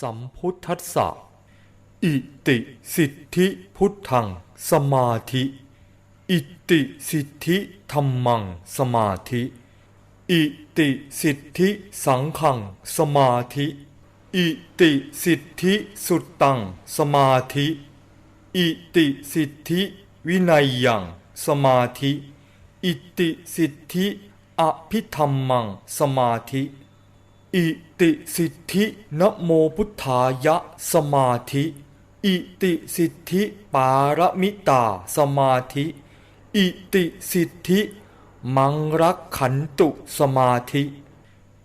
สัมพุทธัสสะ อิติสิทธิพุทธังสมาธิ อิติสิทธิธรรมังสมาธิ อิติสิทธิสังขังสมาธิ อิติสิทธิสุตตังสมาธิ อิติสิทธิวินัยยังสมาธิ อิติสิทธิอภิธรรมังสมาธิ อิติสิทธินะโมพุทธายะสมาธิ อิติสิทธิปารมิตาสมาธิ อิติสิทธิ มังรักขันตุสมาธิ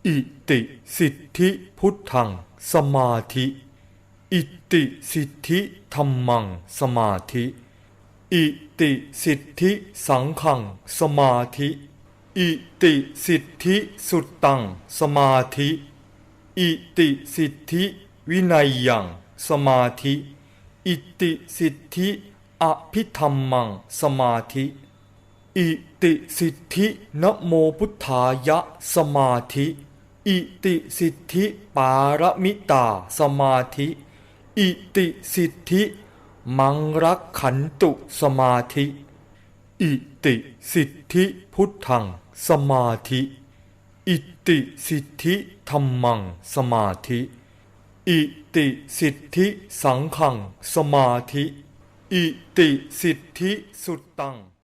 อิติสิทธิพุทธังสมาธิ อิติสิทธิธรรมังสมาธิ อิติสิทธิสังขังสมาธิ อิติสิทธิสุตตังสมาธิ อิติสิทธิวินัยยังสมาธิ อิติสิทธิอภิธรรมังสมาธิ อิติสิทธินโมพุทธายะสมาธิ อิติสิทธิปารมิตาสมาธิ อิติสิทธิมังรักขันตุสมาธิ อิติสิทธิพุทธังสมาธิ อิติสิทธิธรรมังสมาธิ อิติสิทธิสังขังสมาธิ อิติสิทธิสุตตัง